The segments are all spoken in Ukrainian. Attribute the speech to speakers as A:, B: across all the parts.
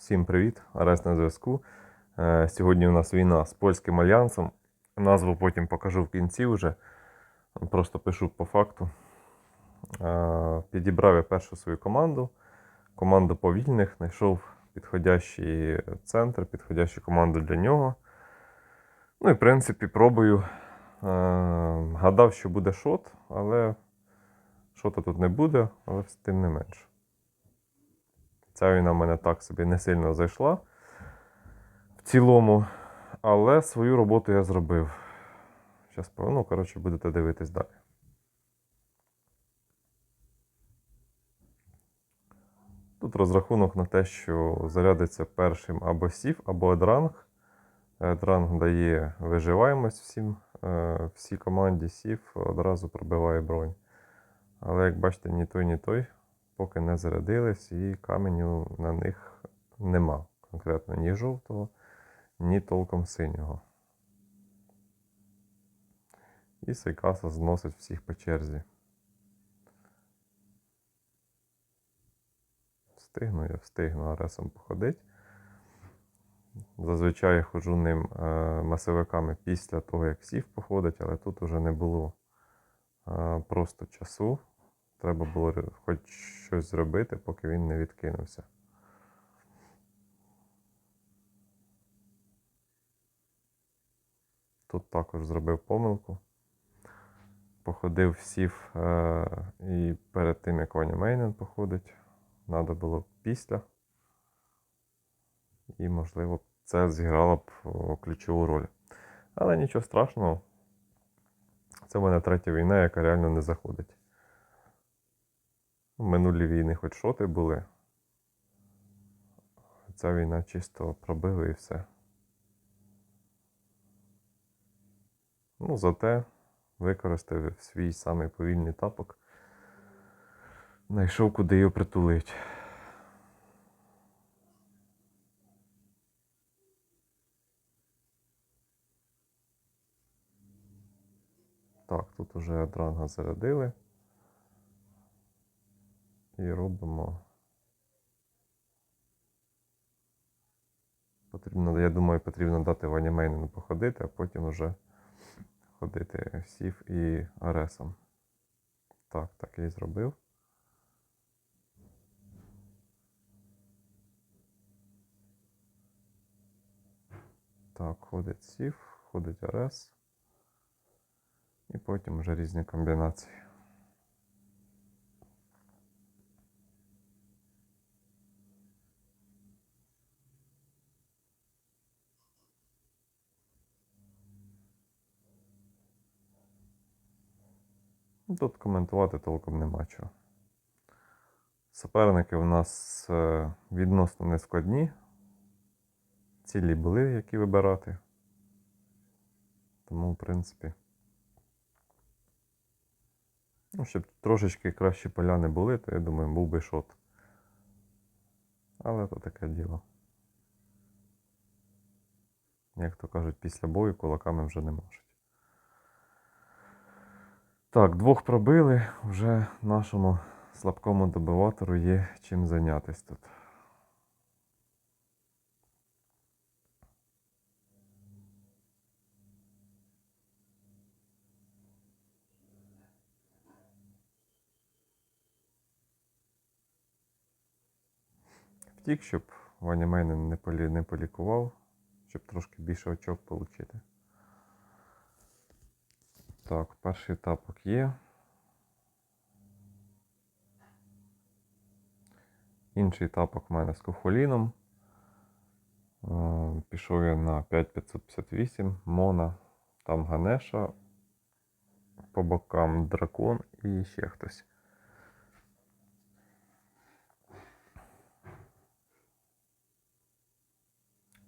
A: Всім привіт! Арест на зв'язку. Е, Сьогодні у нас війна з польським альянсом. Назву потім покажу в кінці вже. Просто пишу по факту. Е, Підібрав я першу свою команду. Команду повільних, знайшов підходящий центр, підходящу команду для нього. Ну і в принципі пробую. Е, Гадав, що буде шот, але шота тут не буде, але тим не менше. Ця війна в мене так собі не сильно зайшла в цілому, але свою роботу я зробив. Зараз, ну, коротше, будете дивитись далі. Тут розрахунок на те, що зарядиться першим або сів, або едранг. Едранг дає виживаємость всім, е, всій команді, сів одразу пробиває бронь. Але як бачите, ні той, ні той поки не зарядились, і каменю на них нема. Конкретно ні жовтого, ні толком синього. І Сайкаса зносить всіх по черзі. Встигну, я встигну аресом походити. Зазвичай я ходжу ним е, масовиками після того, як сів походить, але тут уже не було е, просто часу. Треба було хоч щось зробити, поки він не відкинувся. Тут також зробив помилку. Походив, сів е- і перед тим, як Ваня Мейнен походить, треба було після. І, можливо, це зіграло б ключову роль. Але нічого страшного. Це в мене третя війна, яка реально не заходить. Минулі війни хоч шоти були. Ця війна чисто пробила і все. Ну, зате використав свій самий повільний тапок. Знайшов, куди його притулить. Так, тут уже дранга зарядили. І робимо. Потрібно, я думаю, потрібно дати Вані Мейнену походити, а потім вже ходити сів і Аресом. Так, так я і зробив. Так, ходить сів, ходить Арес. І потім вже різні комбінації. Тут коментувати толком нема чого. Суперники у нас е, відносно нескладні. Цілі були, які вибирати. Тому, в принципі. Ну, щоб трошечки кращі поляни були, то я думаю, був би шот. Але то таке діло. Як то кажуть, після бою кулаками вже не можуть. Так, двох пробили, вже нашому слабкому добиватору є чим зайнятися тут. Втік, щоб Ваня Мейнен не, полі, не полікував, щоб трошки більше очок отримати. Так, перший тапок є. Інший тапок в мене з кофоліном. Е, Пішов я на 5558 Мона, там Ганеша, по бокам дракон і ще хтось.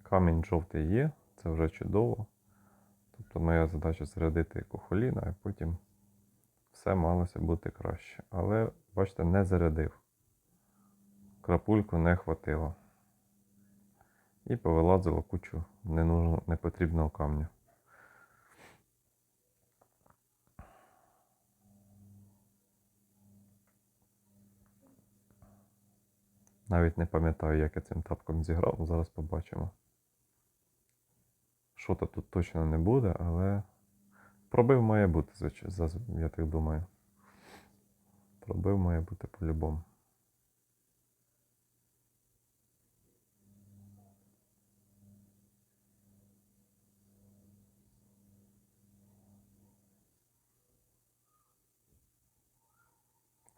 A: Камінь жовтий є, це вже чудово. Тобто моя задача зарядити кохоліна, а потім все малося бути краще. Але, бачите, не зарядив. Крапульку не хватило. І повилазило кучу непотрібного камня. Навіть не пам'ятаю, як я цим тапком зіграв, зараз побачимо. Що-то тут точно не буде, але пробив має бути, я так думаю. Пробив має бути по-любому.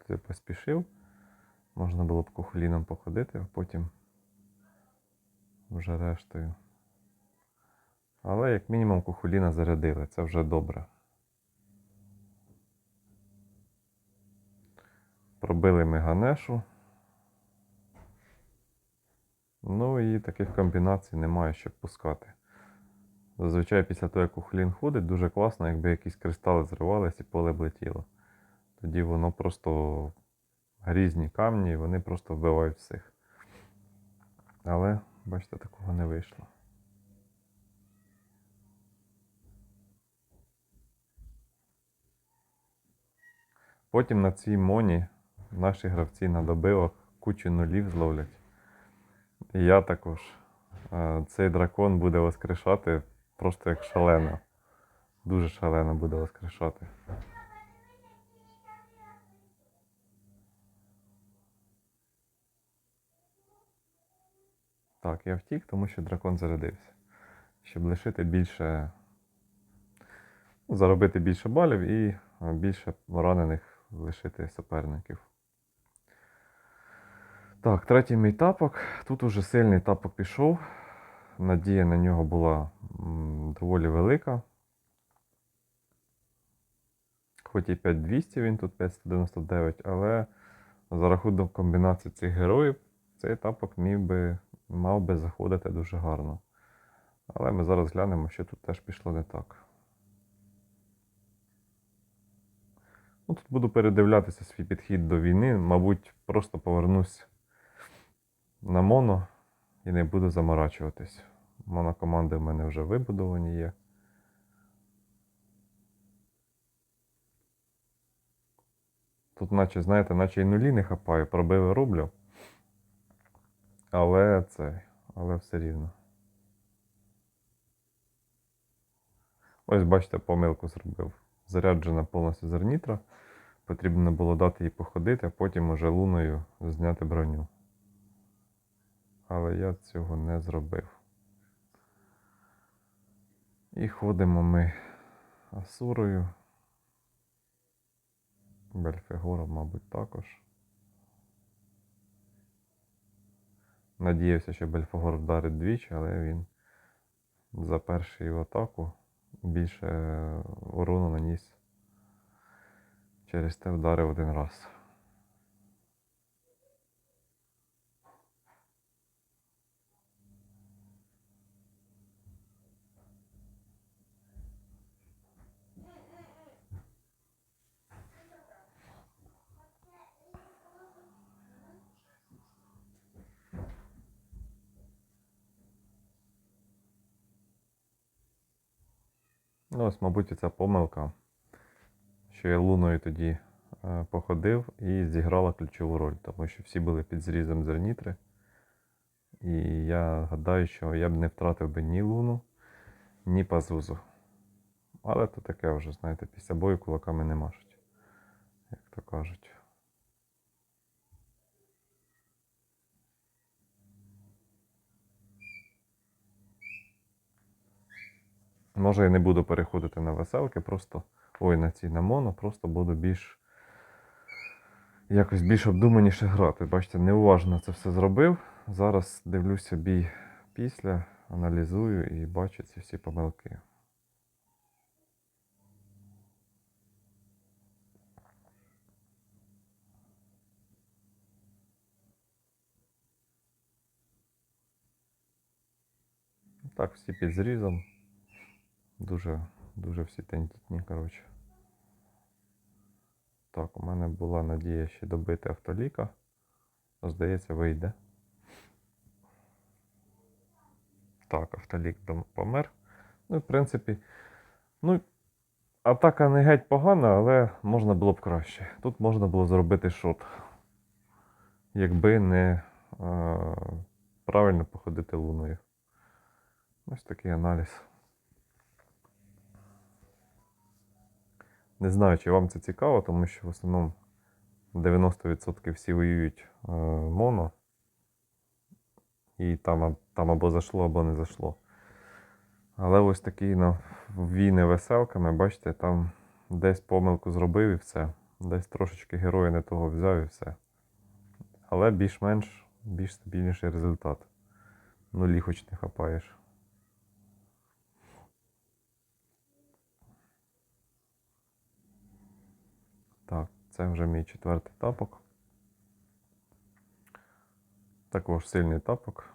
A: Я поспішив. Можна було б кухоліном походити, а потім вже рештою. Але як мінімум кухоліна зарядили, це вже добре. Пробили ми ганешу. Ну і таких комбінацій немає, щоб пускати. Зазвичай після того, як кухолін ходить, дуже класно, якби якісь кристали зривались і поле б летіло. Тоді воно просто грізні камні, і вони просто вбивають всіх. Але, бачите, такого не вийшло. Потім на цій моні наші гравці на добивах кучу нулів зловлять. І я також. Е, Цей дракон буде воскрешати просто як шалено. Дуже шалено буде воскрешати. Так, я втік, тому що дракон зарядився. Щоб лишити більше. ну, Заробити більше балів і е, більше ранених лишити суперників. Так, третій мій тапок. Тут уже сильний тапок пішов. Надія на нього була доволі велика. Хоч і 5200, він тут 599, але за рахунок комбінації цих героїв цей тапок міг би, мав би заходити дуже гарно. Але ми зараз глянемо, що тут теж пішло не так. Ну, тут буду передивлятися свій підхід до війни. Мабуть, просто повернусь на моно і не буду заморачуватись. Монокоманди в мене вже вибудовані є. Тут, наче, знаєте, наче і нулі не хапаю, пробиви роблю. Але це, але все рівно. Ось бачите, помилку зробив. Заряджена повністю зернітра. Потрібно було дати їй походити, а потім уже луною зняти броню. Але я цього не зробив. І ходимо ми Асурою. Бельфегором, мабуть, також. Надіявся, що Бельфагор вдарить двічі, але він за першу атаку більше урону наніс. Через те вдарив один раз. Ну, ось, мабуть, ця помилка, що я луною тоді е, походив і зіграла ключову роль, тому що всі були під зрізом зернітри. І я гадаю, що я б не втратив би ні луну, ні пазузу. Але то таке вже, знаєте, після бою кулаками не машуть, як то кажуть. Може, я не буду переходити на веселки, просто ой, на ці на моно, просто буду більш якось більш обдуманіше грати. Бачите, неуважно це все зробив. Зараз дивлюся бій після, аналізую і бачу ці всі помилки. Так, всі під зрізом. Дуже, дуже всі тендітні, коротше. Так, у мене була надія ще добити автоліка. Здається, вийде. Так, автолік помер. Ну, в принципі, ну, атака не геть погана, але можна було б краще. Тут можна було зробити шот. Якби не е, правильно походити луною. Ось такий аналіз. Не знаю, чи вам це цікаво, тому що в основному 90% всі воюють е, моно. І там, там або зайшло, або не зайшло. Але ось такі ну, війни веселками, бачите, там десь помилку зробив і все. Десь трошечки героя не того взяв і все. Але більш-менш більш стабільніший результат. Нулі хоч не хапаєш. Так, це вже мій четвертий тапок. Також сильний тапок.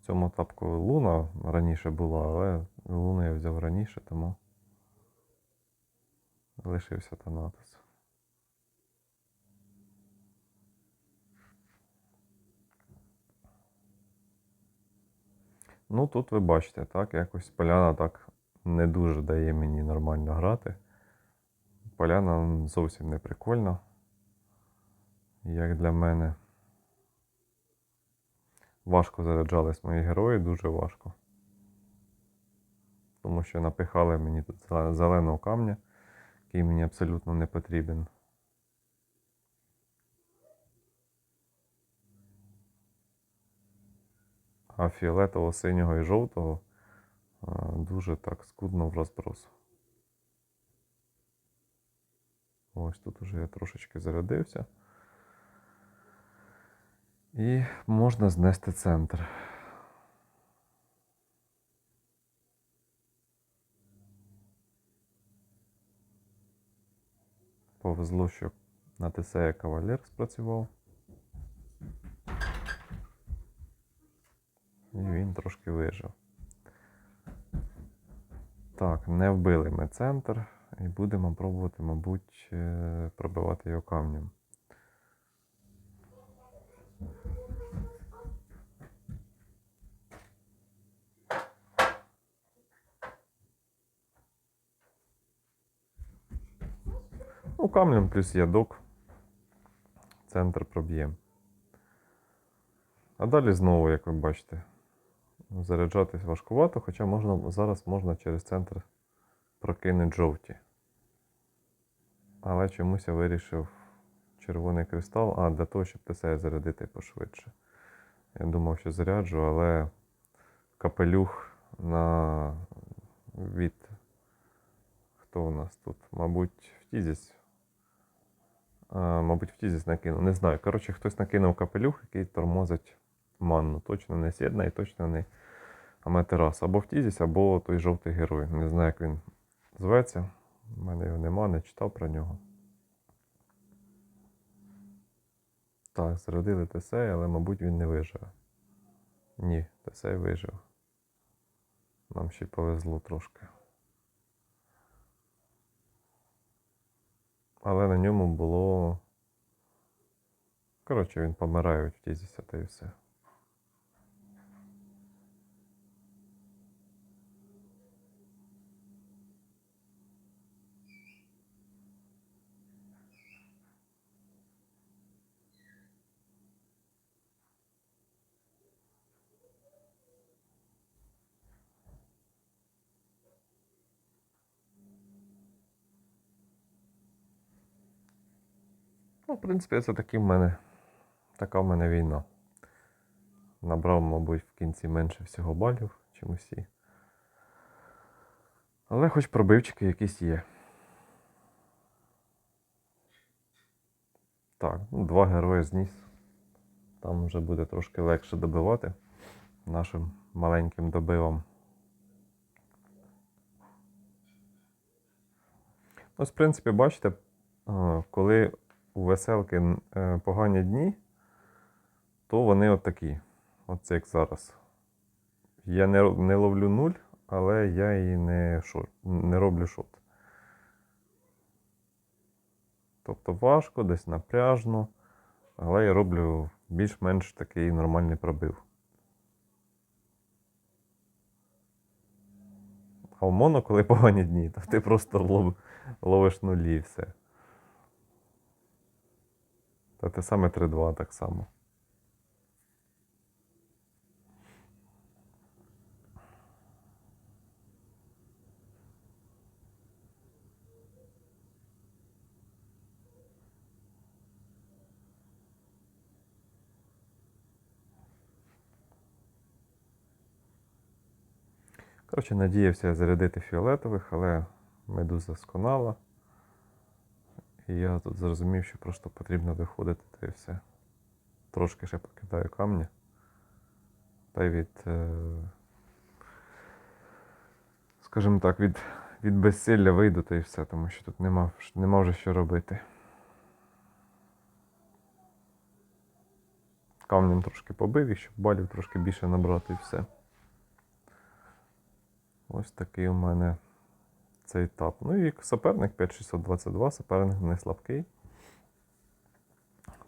A: В цьому тапку луна раніше була, але луну я взяв раніше, тому лишився Танатос. Ну, тут ви бачите, так, якось поляна так не дуже дає мені нормально грати. Поляна зовсім не прикольна, як для мене. Важко заряджались мої герої, дуже важко. Тому що напихали мені тут зеленого камня, який мені абсолютно не потрібен. А фіолетового, синього і жовтого дуже так скудно в розброс. Ось тут уже я трошечки зарядився. І можна знести центр. Повезло, що на Тесея кавалер спрацював. І він трошки вижив. Так, не вбили ми центр і будемо пробувати, мабуть, е, пробивати його камнем. Ну, камнем плюс ядок. Центр проб'ємо. А далі знову, як ви бачите, заряджатись важкувато, хоча можна, зараз можна через центр прокинути жовті. Але чомусь я вирішив червоний кристал, а для того, щоб ТСЕ зарядити пошвидше. Я думав, що заряджу, але капелюх на від. Хто у нас тут? Мабуть, втізість. А, мабуть, втізість накинув. Не знаю. Коротше, хтось накинув капелюх, який тормозить манну. Точно не сєдна і точно не Аметерас. Або втізість, або той жовтий герой. Не знаю, як він зветься. У мене його нема, не читав про нього. Так, зарядили Тесей, але, мабуть, він не виживе. Ні, Тесей вижив. Нам ще повезло трошки. Але на ньому було. Коротше, він помирає в тізіся та і все. Ну, в принципі, це таки в мене. Така в мене війна. Набрав, мабуть, в кінці менше всього балів, чим усі. Але хоч пробивчики якісь є. Так, ну, два герої зніс. Там вже буде трошки легше добивати нашим маленьким добивам. Ось, в принципі, бачите, е, коли у веселки е, погані дні, то вони от такі. От як зараз. Я не, не ловлю нуль, але я і не, шот, не роблю шот. Тобто важко, десь напряжно, але я роблю більш-менш такий нормальний пробив. А в моно, коли погані дні, то ти просто лов, ловиш нулі і все. Та те саме 3-2 так само. Коротше, надіявся зарядити фіолетових, але медуза сконала. І я тут зрозумів, що просто потрібно виходити та і все. Трошки ще покидаю камня. Та й від, е, скажімо так, від, від безсилля вийду та і все, тому що тут нема, нема вже що робити. Камнем трошки побив їх, щоб балів трошки більше набрати і все. Ось такий у мене цей етап. Ну і суперник 5622, суперник не слабкий.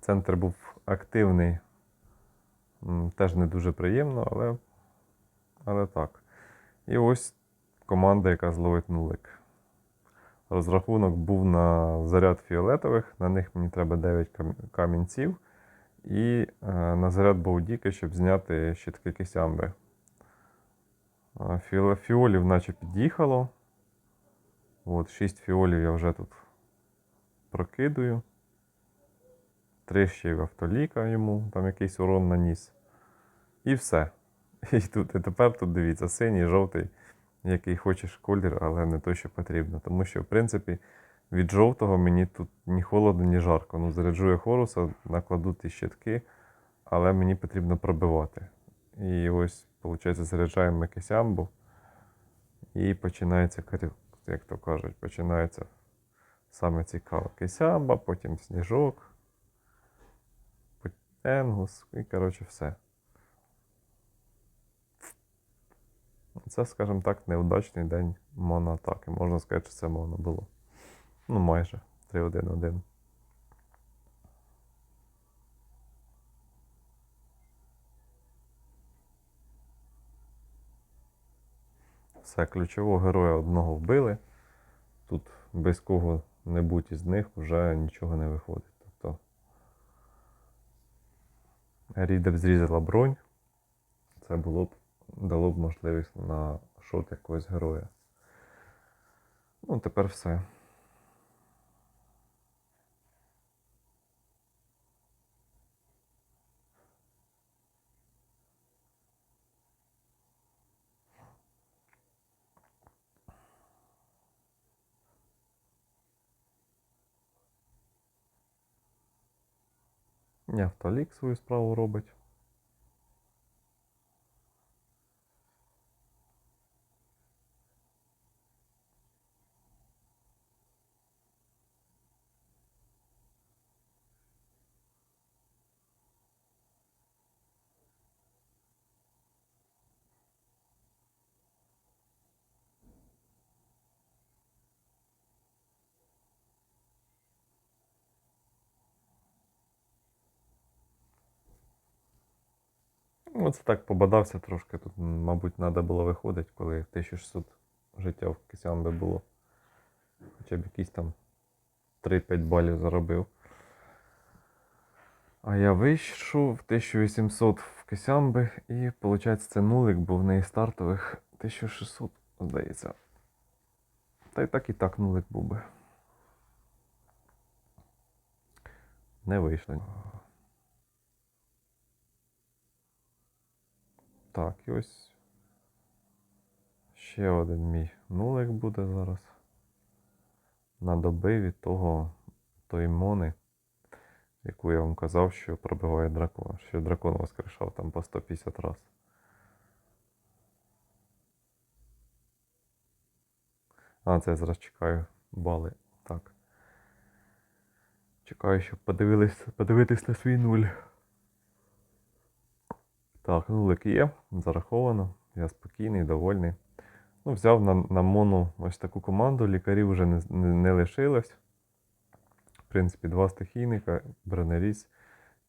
A: Центр був активний, теж не дуже приємно, але, але так. І ось команда, яка зловить нулик. Розрахунок був на заряд фіолетових, на них мені треба 9 камінців. І е, на заряд Баудіки, щоб зняти щитки кисямби. Фіо- Фіолів наче під'їхало. От, 6 фіолів я вже тут прокидую. Три ще в автоліка йому, там якийсь урон наніс. І все. І тут, і тепер тут дивіться, синій, жовтий, який хочеш колір, але не той, що потрібно. Тому що, в принципі, від жовтого мені тут ні холодно, ні жарко. Ну, заряджу я хоруса, накладу ті щитки, але мені потрібно пробивати. І ось, виходить, заряджаємо ми кисямбу. І починається, карі- як то кажуть, починається саме цікаве. Кисямба, потім сніжок, енгус і, коротше, все. Це, скажімо так, неудачний день моноатаки. Можна сказати, що це моно було. Ну, майже 3-1-1. Все, ключового героя одного вбили. Тут без кого-небудь із них вже нічого не виходить. Тобто Ріда б зрізала бронь. Це було б дало б можливість на шот якогось героя. Ну, тепер все. Автолік свою справу робить. Ну, це так побадався трошки. Тут, мабуть, треба було виходити, коли 1600 життя в Кисямбе було. Хоча б якісь там 3-5 балів заробив. А я вийшов в 1800 в Кисямби і, виходить, це нулик, бо в неї стартових 1600, здається. Та й так і так нулик був би. Не вийшло. Так, і ось ще один мій нулик буде зараз. На доби від того тої мони, яку я вам казав, що пробиває дракона. Що дракон воскрешав там по 150 раз. А, це я зараз чекаю бали. Так. Чекаю, щоб подивились, подивитись на свій нуль. Так, нулик є, зараховано. Я спокійний, довольний. Ну, взяв на, на мону ось таку команду, лікарів вже не, не, не лишилось. В принципі, два стихійника, бронеріс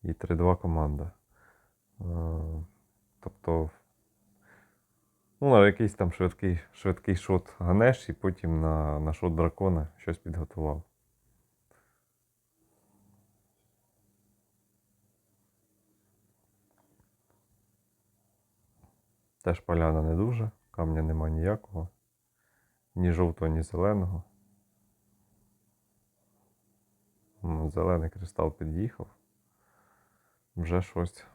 A: і 3-2 команда. Е, тобто, ну, на якийсь там швидкий, швидкий шот ганеш і потім на, на шот дракона щось підготував. Теж поляна не дуже, камня нема ніякого. Ні жовтого, ні зеленого. Зелений кристал під'їхав. Вже щось.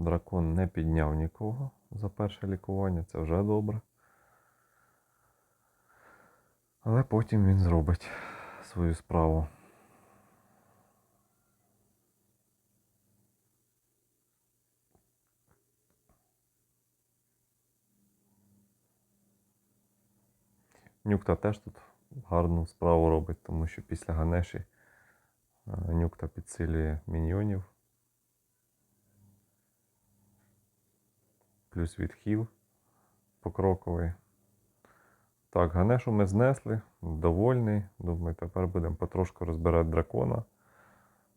A: Дракон не підняв нікого за перше лікування, це вже добре. Але потім він зробить свою справу. Нюкта теж тут гарну справу робить, тому що після Ганеші е, Нюкта підсилює міньйонів. Плюс відхил покроковий. Так, Ганешу ми знесли, довольний. Думаю, тепер будемо потрошку розбирати дракона.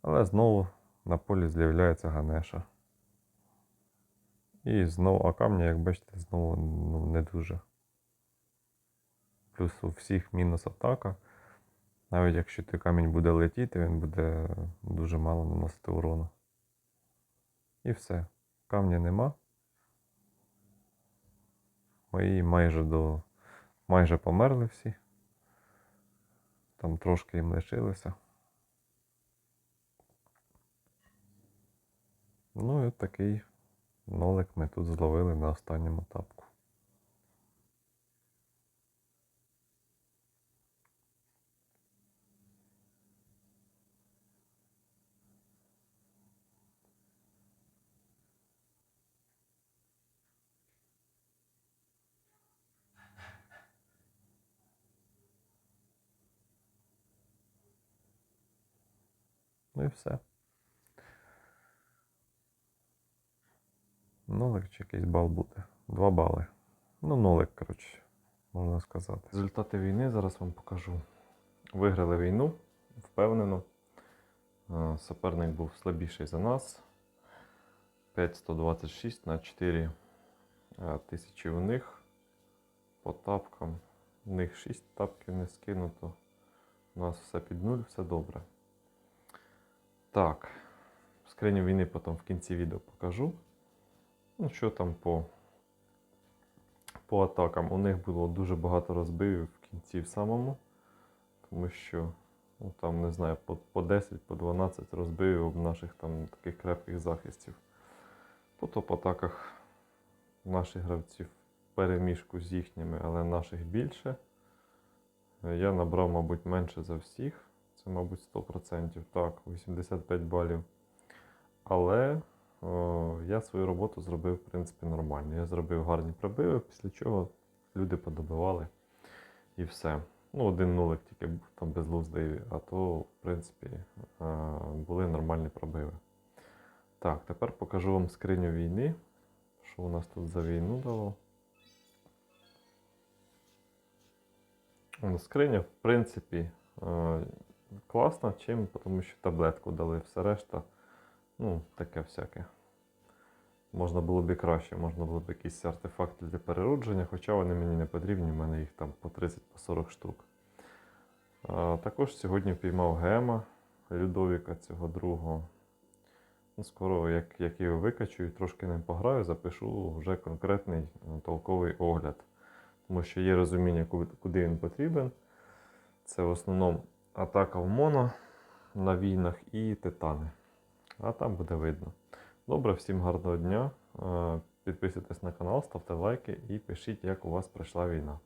A: Але знову на полі з'являється Ганеша. І знову, а камня, як бачите, знову ну, не дуже. Плюс у всіх мінус атака. Навіть якщо той камінь буде летіти, він буде дуже мало наносити урону. І все. Камня нема. Мої майже до. майже померли всі. Там трошки їм лишилося. Ну і от такий нолик ми тут зловили на останньому тапку. Ну і все. Нолик чи якийсь бал буде. Два бали. Ну, нолик, коротше, можна сказати. Результати війни зараз вам покажу. Виграли війну, впевнено. Суперник був слабіший за нас. 5126 на 4 е, тисячі у них. По тапкам. У них 6 тапків не скинуто. У нас все під нуль, все добре. Так, скриню війни потім в кінці відео покажу. Ну, що там по, по атакам. У них було дуже багато розбивів в кінці в самому. Тому що ну, там, не знаю, по, по 10, по 12 розбивів наших там таких крепких захистів. По топ-атаках наших гравців переміжку з їхніми, але наших більше. Я набрав, мабуть, менше за всіх. Це, мабуть, 100%. Так, 85 балів. Але о, я свою роботу зробив, в принципі, нормально. Я зробив гарні пробиви, після чого люди подобивали і все. Ну, один нулик тільки був там безлуздий, а то, в принципі, е, були нормальні пробиви. Так, тепер покажу вам скриню війни. Що у нас тут за війну дало? Скриня, в принципі, класна. Чим? Тому що таблетку дали, все решта. Ну, таке всяке. Можна було б і краще, можна було б якісь артефакти для переродження, хоча вони мені не потрібні, в мене їх там по 30-40 штук. А, також сьогодні впіймав гема Людовіка цього другого. Ну, скоро, як, як його викачу і трошки ним пограю, запишу вже конкретний е, толковий огляд. Тому що є розуміння, куди він потрібен. Це в основному атака в моно на війнах і титани. А там буде видно. Добре, всім гарного дня. Е, Підписуйтесь на канал, ставте лайки і пишіть, як у вас пройшла війна.